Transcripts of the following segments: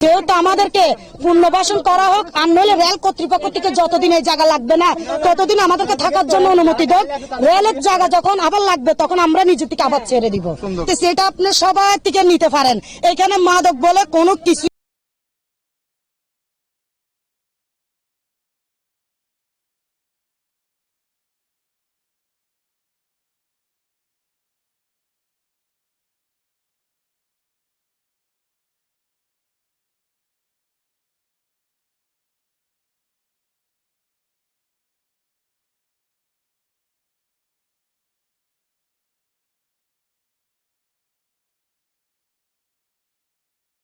যেহেতু আমাদেরকে পুনর্বাসন করা হোক, আর নইলে রেল কর্তৃপক্ষ থেকে যতদিন এই জায়গা লাগবে না, ততদিন আমাদেরকে থাকার জন্য অনুমতি দেন। রেলের জায়গা যখন আবার লাগবে, তখন আমরা নিজের থেকে আবার ছেড়ে দিব। সেটা আপনি সবাই থেকে নিতে পারেন। এখানে মাদক বলে কোনো কিছু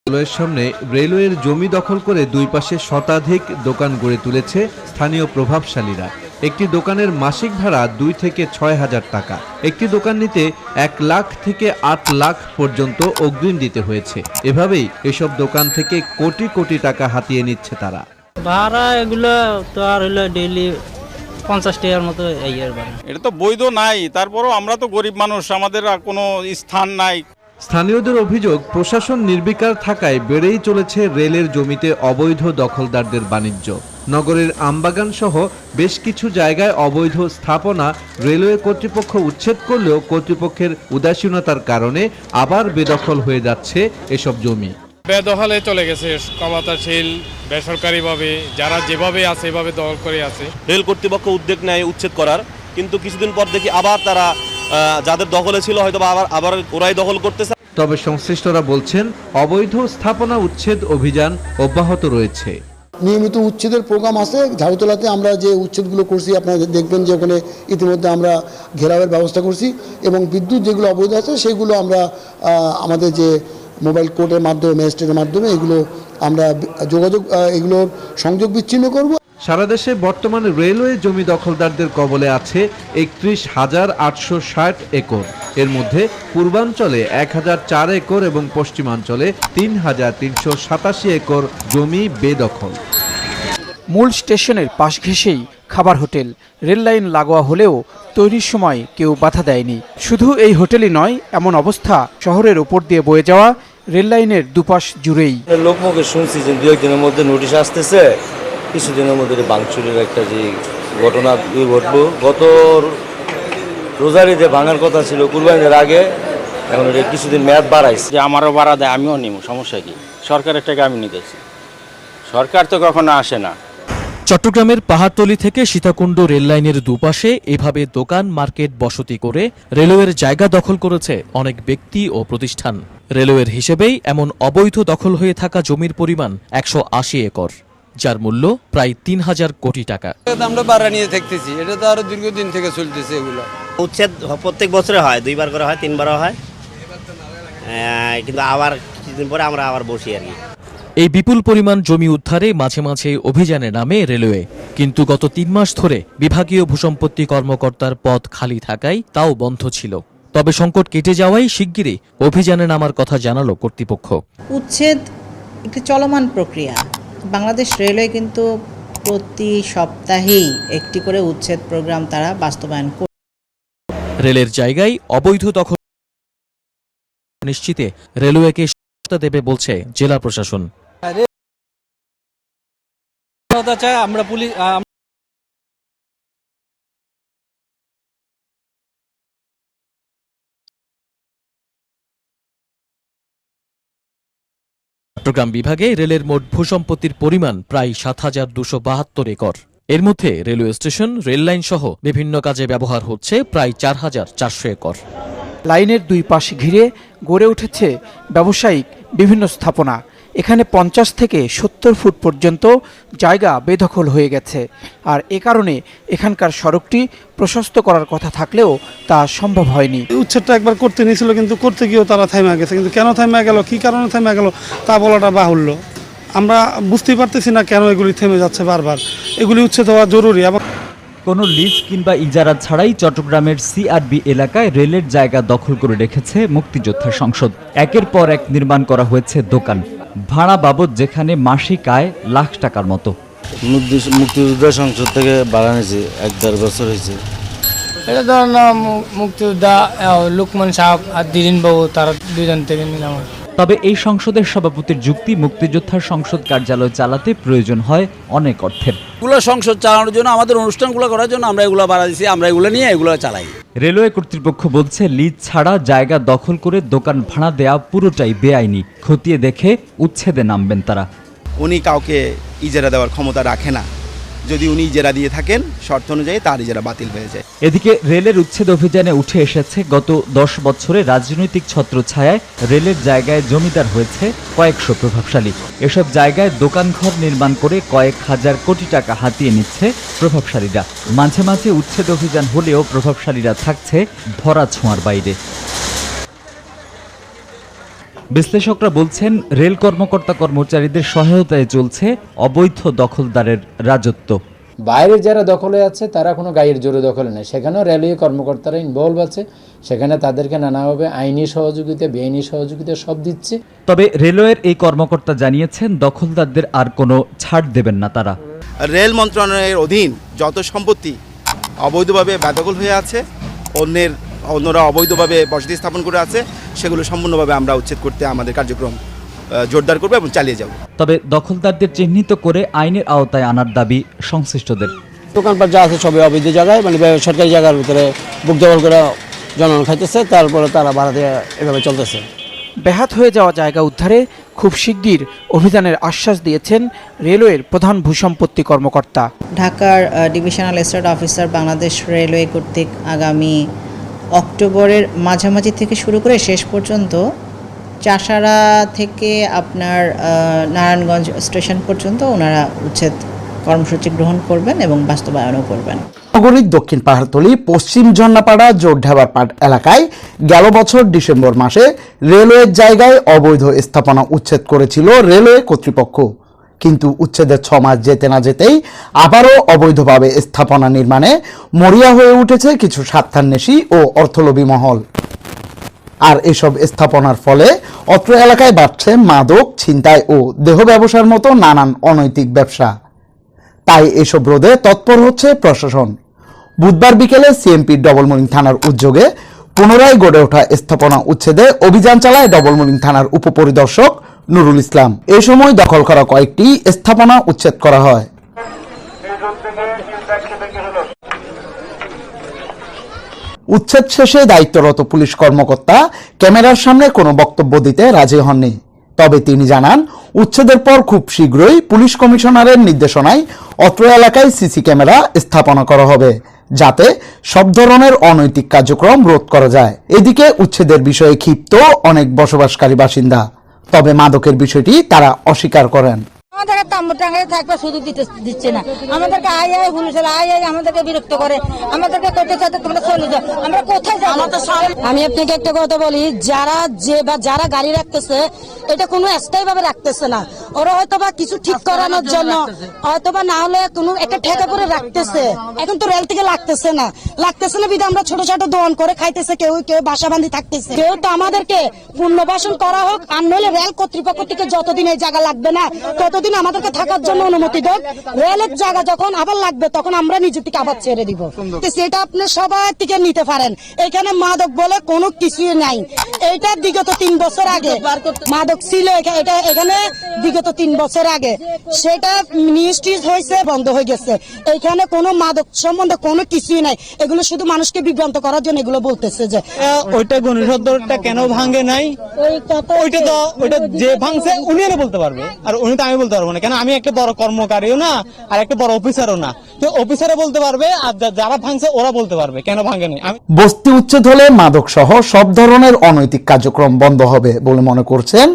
রেলওয়ের সামনে রেলওয়ের জমি দখল করে দুই পাশে শতাধিক দোকান গড়ে তুলেছে স্থানীয় প্রভাবশালীরা। একটি দোকানের মাসিক ভাড়া দুই থেকে ছয় হাজার টাকা। একটি দোকান নিতে এক লাখ থেকে আট লাখ পর্যন্ত অগ্রিম দিতে হয়েছে। এভাবেই এসব দোকান থেকে কোটি কোটি টাকা হাতিয়ে নিচ্ছে তারা। ভাড়া এগুলো তো আর হলো ডেইলি পঞ্চাশ টাকার মতো এই আর এটা তো বৈধ নাই তারপরও আমরা তো গরিব মানুষ আমাদের আর কোনো স্থান নাই। স্থানীয়দের অভিযোগ প্রশাসন নির্বিকার থাকায় বেড়েই চলেছে রেলের জমিতে অবৈধ দখলদারদের বাণিজ্য। নগরের আমবাগান সহ বেশ কিছু জায়গায় অবৈধ স্থাপনা রেলওয়ে কর্তৃপক্ষ উচ্ছেদ করলেও কর্তৃপক্ষের উদাসীনতার কারণে আবার বেদখল হয়ে যাচ্ছে এসব জমি। বেদখলে চলে গেছে ক্ষমতাশীল বেসরকারিভাবে যারা যেভাবে আছে এভাবে দখল করে আছে। রেল কর্তৃপক্ষ উদ্যোগ নেয় উচ্ছেদ করার কিন্তু কিছুদিন পর দেখি আবার তারা যাদের দখলে ছিল হয়তো আবার আবার ওরাই দখল করতেছে। তবে সংশ্লিষ্টরা বলছেন অবৈধ স্থাপনা উচ্ছেদ অভিযান অব্যাহত রয়েছে। নিয়মিত উচ্ছেদের প্রোগ্রাম আছে। ঝাড়ুতলাতে আমরা যে উচ্ছেদগুলো করছি আপনারা দেখবেন যে ওখানে ইতিমধ্যে আমরা ঘেরাওয়ের ব্যবস্থা করছি এবং বিদ্যুৎ যেগুলো অবৈধ আছে সেগুলো আমরা আহ, আমাদের যে মোবাইল কোর্টের মাধ্যমে ম্যাজিস্ট্রেটের মাধ্যমে এগুলো আমরা যোগাযোগ এগুলোর সংযোগ বিচ্ছিন্ন করব। সারা দেশে বর্তমানে রেলওয়ে জমি দখলদারদের কবলে আছে একত্রিশ হাজার আটশো ষাট একর। এর মধ্যে পূর্বাঞ্চলে এক হাজার চার একর এবং পশ্চিমাঞ্চলে তিন হাজার তিনশো সাতাশি একর জমি বেদখল। মূল স্টেশনের পাশ ঘেঁষেই খাবার হোটেল। রেল লাইন লাগোয়া হলেও তৈরির সময় কেউ বাধা দেয়নি। শুধু এই হোটেলই নয় এমন অবস্থা শহরের ওপর দিয়ে বয়ে যাওয়া রেল লাইনের দুপাশ জুড়েই। লোকমুখে শুনছি যে দু একদিনের মধ্যে নোটিশ আসতেছে কিছুদিনের মধ্যে বাংচুরের একটা যে ঘটনা ঘটবো গত রোজারিতে ভাঙার কথা ছিল কুরবানির আগে এখন এটা কিছুদিন মেয়াদ বাড়াইছে। যে আমারও ভাড়া দেয় আমিও নিব সমস্যা কি? সরকারের টাকা আমি নিতেছি সরকার তো কখনো আসে না। চট্টগ্রামের পাহাড়তলি থেকে সীতাকুণ্ড রেললাইনের দুপাশে এভাবে দোকান মার্কেট বসতি করে রেলওয়ের জায়গা দখল করেছে অনেক ব্যক্তি ও প্রতিষ্ঠান। রেলওয়ের হিসেবেই এমন অবৈধ দখল হয়ে থাকা জমির পরিমাণ একশো আশি একর। যার মূল্য প্রায় তিন হাজার কোটি টাকা। আমরা বাড়া নিয়ে থাকতেছি এটা তো আরও দীর্ঘদিন থেকে চলতেছে এগুলো। উচ্ছেদ প্রত্যেক বছরে হয় দুইবার করে হয় তিনবারও হয়। আহ, কিন্তু আবার কিছুদিন পরে আমরা আবার বসি আর কি। এই বিপুল পরিমাণ জমি উদ্ধারে মাঝে মাঝে অভিযানে নামে রেলওয়ে। কিন্তু গত তিন মাস ধরে বিভাগীয় ভূসম্পত্তি কর্মকর্তার পদ খালি থাকায় তাও বন্ধ ছিল। তবে সংকট কেটে যাওয়াই শিগগিরই অভিযানে নামার কথা জানালো কর্তৃপক্ষ। উচ্ছেদ একটি চলমান প্রক্রিয়া। বাংলাদেশ রেলওয়ে কিন্তু প্রতি সপ্তাহেই একটি করে উচ্ছেদ প্রোগ্রাম তারা বাস্তবায়ন করে রেলের জায়গায় অবৈধ দখল নিশ্চিতে রেলওয়েকে সহায়তা দেবে বলছে জেলা প্রশাসন। আমরা পুলিশ চট্টগ্রাম বিভাগে রেলের মোট ভূসম্পত্তির পরিমাণ প্রায় সাত হাজার দুশো বাহাত্তর একর। এর মধ্যে রেলওয়ে স্টেশন রেললাইন সহ বিভিন্ন কাজে ব্যবহার হচ্ছে প্রায় চার হাজার চারশো একর। লাইনের দুই পাশ ঘিরে গড়ে উঠেছে ব্যবসায়িক বিভিন্ন স্থাপনা। এখানে পঞ্চাশ থেকে সত্তর ফুট পর্যন্ত জায়গা বেদখল হয়ে গেছে। আর এ কারণে এখানকার সড়কটি প্রশস্ত করার কথা থাকলেও তা সম্ভব হয়নি। উচ্ছেদটা একবার করতে নিয়েছিল কিন্তু করতে গিয়েও তারা থাইমা গেছে। কিন্তু কেন থাইমা গেল কি কারণে থাইমা গেল তা বলাটা বাহুল্য। আমরা বুঝতেই পারতেছি না কেন এগুলি থেমে যাচ্ছে বারবার। এগুলি উচ্ছেদ হওয়া জরুরি এবং কোনো লিজ কিংবা ইজারা ছাড়াই চট্টগ্রামের সিআরবি এলাকায় রেলের জায়গা দখল করে রেখেছে মুক্তিযোদ্ধা সংসদ। একের পর এক নির্মাণ করা হয়েছে দোকান। ভাড়া বাবদ যেখানে মাসিক আয় লাখ টাকার মতো। মুক্তিযোদ্ধা সংসদ থেকে বাড়ানিছে এক দেড় বছর হয়েছে। এটা ধরেন মুক্তিযোদ্ধা লোকমান সাহেব আর দিলীন বাবু তারা দুজন থেকে নিলাম। তবে এই সংসদের সভাপতির যুক্তি মুক্তিযোদ্ধার সংসদ কার্যালয় চালাতে প্রয়োজন হয় অনেক অর্থের এগুলো সংসদ চালানোর জন্য আমাদের অনুষ্ঠানগুলো করার জন্য আমরা এগুলো বাড়া দিচ্ছি আমরা এগুলো নিয়ে এগুলো চালাই। রেলওয়ে কর্তৃপক্ষ বলছে লিজ ছাড়া জায়গা দখল করে দোকান ভাড়া দেয়া পুরোটাই বেআইনি। খতিয়ে দেখে উচ্ছেদে নামবেন তারা। উনি কাউকে ইজারা দেওয়ার ক্ষমতা রাখে না। যদি উনি ইজারা দিয়ে থাকেন, শর্ত অনুযায়ী তার ইজারা বাতিল হয়ে যায়। এদিকে রেলের উচ্ছেদ অভিযানে উঠে এসেছে, গত দশ বছরে রাজনৈতিক ছত্রছায়ায় রেলের জায়গায় জমিদার হয়েছে কয়েকশো প্রভাবশালী। এসব জায়গায় দোকানঘর নির্মাণ করে কয়েক হাজার কোটি টাকা হাতিয়ে নিচ্ছে প্রভাবশালীরা। মাঝে মাঝে উচ্ছেদ অভিযান হলেও প্রভাবশালীরা থাকছে ধরা ছোঁয়ার বাইরে। বিশ্লেষকরা বলছেন রেল কর্মকর্তা কর্মচারীদের সহায়তায় চলছে অবৈধ দখলদারের রাজত্ব। বাইরে যারা দখলে আছে তারা কোনো গায়ের জোরে দখলে নেই। সেখানেও রেলওয়ে কর্মকর্তারা ইনভলভ আছে। সেখানে তাদেরকে নানাভাবে আইনি সহযোগিতা বেআইনি সহযোগিতা সব দিচ্ছে। তবে রেলওয়ের এই কর্মকর্তা জানিয়েছেন দখলদারদের আর কোনো ছাড় দেবেন না তারা। রেল মন্ত্রণালয়ের অধীন যত সম্পত্তি অবৈধভাবে বেদখল হয়ে আছে অন্যের অন্যরা অবৈধভাবে বসতি স্থাপন করে আছে সেগুলো সম্পূর্ণভাবে আমরা উচ্ছেদ করতে আমাদের কার্যক্রম জোরদার করব এবং চালিয়ে যাব। তবে দখলদারদের চিহ্নিত করে আইনের আওতায় আনার দাবি সংশ্লিষ্টদের। দোকানপাট যা আছে সবই অবৈধ জায়গায় মানে সরকারি জায়গার ভিতরে বুক দখল করে জনগণ খাইতেছে তারপরে তারা ভাড়া দিয়ে এভাবে চলতেছে। ব্যাহাত হয়ে যাওয়া জায়গা উদ্ধারে খুব শিগগির অভিযানের আশ্বাস দিয়েছেন রেলওয়ের প্রধান ভূসম্পত্তি কর্মকর্তা। ঢাকার divisional estate officer Bangladesh railway কর্তৃক আগামী অক্টোবরের মাঝামাঝি থেকে শুরু করে শেষ পর্যন্ত চাষারা থেকে আপনার নারায়ণগঞ্জ স্টেশন পর্যন্ত ওনারা উচ্ছেদ কর্মসূচি গ্রহণ করবেন এবং বাস্তবায়নও করবেন। নগরীর দক্ষিণ পাহাড়তলি, পশ্চিম ঝর্ণাপাড়া জোরঢাবার পাট এলাকায় গেল বছর ডিসেম্বর মাসে রেলওয়ের জায়গায় অবৈধ স্থাপনা উচ্ছেদ করেছিল রেলওয়ে কর্তৃপক্ষ। কিন্তু উচ্ছেদের ছ মাস যেতে না যেতেই আবারও অবৈধভাবে স্থাপনা নির্মাণে মরিয়া হয়ে উঠেছে কিছু স্বার্থান্বেষী ও অর্থলোভী মহল। আর এসব স্থাপনার ফলে অত্র এলাকায় বাড়ছে মাদক, ছিনতাই ও দেহ ব্যবসার মতো নানান অনৈতিক ব্যবসা। তাই এসব রোধে তৎপর হচ্ছে প্রশাসন। বুধবার বিকেলে সিএমপির ডবলমুরিং থানার উদ্যোগে পুনরায় গড়ে ওঠা স্থাপনা উচ্ছেদে অভিযান চালায় ডবলমুরিং থানার উপপরিদর্শক নুরুল ইসলাম। এ সময় দখল করা কয়েকটি স্থাপনা উচ্ছেদ করা হয়। উচ্ছেদ শেষে দায়িত্বরত পুলিশ কর্মকর্তা ক্যামেরার সামনে কোনো বক্তব্য দিতে রাজি হননি। তবে তিনি জানান, উচ্ছেদের পর খুব শীঘ্রই পুলিশ কমিশনারের নির্দেশনায় অত্র এলাকায় সিসি ক্যামেরা স্থাপনা করা হবে, যাতে সব ধরনের অনৈতিক কার্যক্রম রোধ করা যায়। এদিকে উচ্ছেদের বিষয়ে ক্ষিপ্ত অনেক বসবাসকারী বাসিন্দা। তবে মাদকের বিষয়টি তারা অস্বীকার করেন। আমাদেরকে তাম্বু টাঙ্গাই থাকবে সুযোগ দিতে দিচ্ছে না। আমাদেরকে আই আই পুলিশের আই আই আমাদেরকে বিরক্ত করে। আমাদেরকে করতে চাইতে তোমরা চলে যাও। আমরা কোথায় যাব? আমি আপনাকে একটা কথা বলি যারা যে বা যারা গাড়ি রাখতেছে এটা কোনো স্থায়ী ভাবে রাখতেছে না। ওরা হয়তো বা কিছু ঠিক করানোর জন্য হয়তো বা না হলে কোনো একটা ঠেকা করে রাখতেছে। এখন তো রেল থেকে লাগতেছে না। লাগতেছে না বিধে আমরা ছোট ছোট দোয়ান করে খাইতেছে কেউ কেউ বাসা বান্ধি থাকতেছে। কেউ তো আমাদেরকে পুনর্বাসন করা হোক আর নইলে রেল কর্তৃপক্ষ থেকে যতদিন এই জায়গা লাগবে না ততদিন আমাদেরকে থাকার জন্য অনুমতি দেন রেলের জায়গা যখন আবার লাগবে তখন আমরা নিজে থেকে আবার ছেড়ে দিব। তো সেটা আপনি সবাই থেকে নিতে পারেন। এখানে মাদক বলে কোনো কিছুই নাই। এইটা বিগত তিন বছর আগে মাদক ছিল এটা এখানে বিগত তিন বছর আগে। সেটা নিউজ হয়েছে বন্ধ হয়ে গেছে। এখানে কোনো মাদক সম্বন্ধে কোনো কিছুই নাই। এগুলো শুধু মানুষকে বিভ্রান্ত করার জন্য এগুলো বলতেছে যে ওইটা গণিসদ্দরটা কেন ভাঙে নাই? ওইটা তো ওইটা যে ভাঙছে উনি বলতে পারবে। আর উনি তো আমি বলতে পারব না। কেন? আমি একটা বড় কর্মকারীও না আর একটা বড় অফিসারও না। তো অফিসারে বলতে পারবে আর যারা ভাঙছে ওরা বলতে পারবে কেন ভাঙেনি আমি বস্তি উচ্ছেদ হলে মাদক সহ সব ধরনের অনৈতিক কার্যক্রম বন্ধ হবে বলে মনে করছেন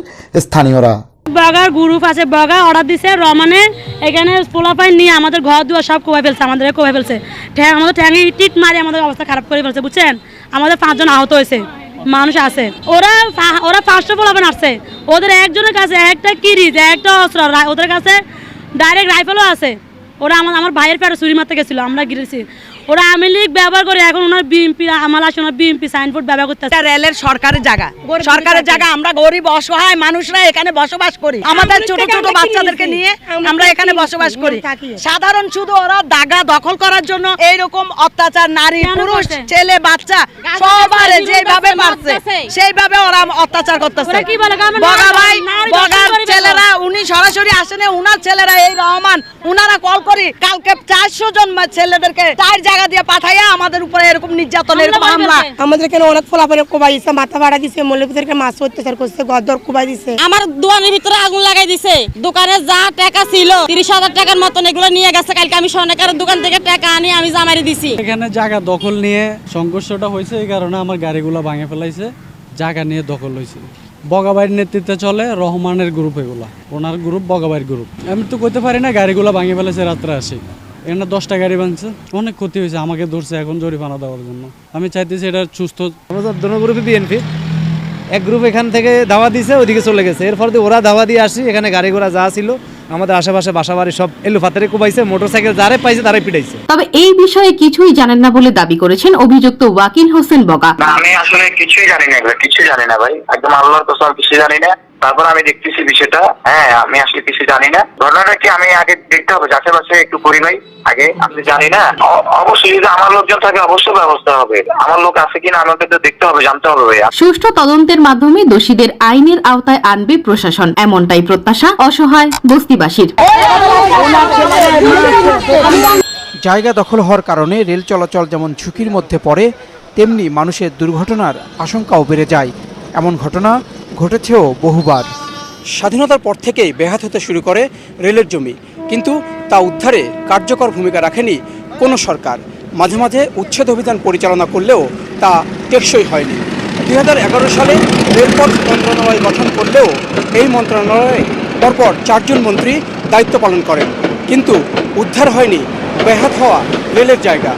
স্থানীয়রা। বাগার গ্রুপ আছে বাগা অর্ডার দিছে রমানে। এখানে পোলাপাই নিয়ে আমাদের ঘর দুয়ার সব কোবাই ফেলছে আমাদের কোবাই ফেলছে। ঠ্যাং আমাদের ঠ্যাঙে মারি আমাদের অবস্থা খারাপ করে ফেলছে বুঝছেন? আমাদের পাঁচজন আহত হয়েছে। মানুষ আছে। ওরা ওরা ফার্স্ট অফ অল আপনার আসছে ওদের একজনের কাছে একটা কিরিজ একটা অস্ত্র ওদের কাছে ডাইরেক্ট রাইফেলও আছে। ওরা আমার আমার ভাইয়ের পেটে চুরি মারতে গেছিল, আমরা গিরেছি। ওরা আওয়ামী লীগ ব্যবহার করে এখন ওনার বিএনপি আমার আসলে ওনার বিএনপি সাইনবোর্ড ব্যবহার করতে রেলের সরকারের জায়গা। সরকারের জায়গা। আমরা গরিব অসহায় মানুষরা এখানে বসবাস করি। আমাদের ছোট ছোট বাচ্চাদেরকে নিয়ে আমরা এখানে বসবাস করি। সাধারণ শুধু ওরা দাগা দখল করার জন্য এইরকম অত্যাচার নারী পুরুষ ছেলে বাচ্চা সবার যেভাবে পারছে সেইভাবে ওরা অত্যাচার করতেছে। কি বলে, বগা ভাই করে ছেলেরা উনি সরাসরি আসেনি উনার ছেলেরা এই রহমান উনারা কল করি কালকে চারশো জন ছেলেদেরকে চার জায়গা দিয়ে পাঠাইয়া আমাদের উপরে এরকম নির্যাতন এরকম হামলা আমাদের এখানে অনেক ফলাফলে কোবাই দিচ্ছে মাথা ভাড়া দিছে মৌলভীদেরকে মাছ অত্যাচার করছে গদ্দর কোবাই দিছে। আমার দোকানের ভিতরে আগুন লাগাই দিছে। দোকানে যা টাকা ছিল তিরিশ হাজার টাকার মতন এগুলো নিয়ে গেছে। কালকে আমি সোনাকার দোকান থেকে টাকা আনি আমি জামারি দিছি। এখানে জায়গা দখল নিয়ে সংঘর্ষটা হয়েছে এই কারণে আমার গাড়িগুলো ভাঙে ফেলাইছে জায়গা নিয়ে দখল হয়েছে। বগাবাড়ির নেতৃত্বে চলে রহমানের গ্রুপ এগুলা। ওনার গ্রুপ বগাবাড়ির গ্রুপ আমি তো করতে পারি না গাড়িগুলো ভাঙে ফেলেছে রাত্রে আসি। এখানে দশটা গাড়ি ভাঙছে অনেক ক্ষতি হয়েছে আমাকে ধরছে এখন জরিমানা দেওয়ার জন্য। আমি চাইতেছি এটা সুস্থ দুটো গ্রুপে বিএনপি এক গ্রুপ এখান থেকে ধাওয়া দিয়েছে ওইদিকে চলে গেছে। এরপর দিয়ে ওরা ধাওয়া দিয়ে আসি এখানে গাড়ি ঘোড়া যা ছিল আমাদের আশেপাশে বাসা বাড়ি সব এলু ফাতারে কুবাইছে মোটরসাইকেল যারে পাইছে তারাই পিটাইছে। তবে এই বিষয়ে কিছুই জানেন না বলে দাবি করেছেন অভিযুক্ত ওয়াকিল হোসেন বগা। আমি আসলে কিছুই জানি না কিছুই জানি না ভাই। একদম আল্লাহর কসম কিছু জানি না। তারপর আমি দেখতেছি বিষয়টা। হ্যাঁ আমি আসলে কিছু জানি না। ঘটনাটা কি আমি আগে দেখতে হবে? বাছাই একটু করি ভাই। আগে আমি জানি না? অবশ্যই যদি আমার লোকজন থাকে অবশ্যই ব্যবস্থা হবে। আমার লোক আছে কিনা আমাকে তো দেখতে হবে জানতে হবে সুষ্ঠু তদন্তের মাধ্যমে দোষীদের আইনের আওতায় আনবে প্রশাসন। এমনটাই প্রত্যাশা অসহায় বস্তিবাসীর। জায়গা দখল হওয়ার কারণে রেল চলাচল যেমন ঝুঁকির মধ্যে পড়ে তেমনি মানুষের দুর্ঘটনার আশঙ্কাও বেড়ে যায়। এমন ঘটনা ঘটেছেও বহুবার। স্বাধীনতার পর থেকেই ব্যাহত হতে শুরু করে রেলের জমি। কিন্তু তা উদ্ধারে কার্যকর ভূমিকা রাখেনি কোনো সরকার। মাঝে মাঝে উচ্ছেদ অভিযান পরিচালনা করলেও তা টেকসই হয়নি। দু হাজার এগারো সালে রেলপথ মন্ত্রণালয় গঠন করলেও এই মন্ত্রণালয়ে পরপর চারজন মন্ত্রী দায়িত্ব পালন করেন। কিন্তু উদ্ধার হয়নি ব্যাহত হওয়া রেলের জায়গা।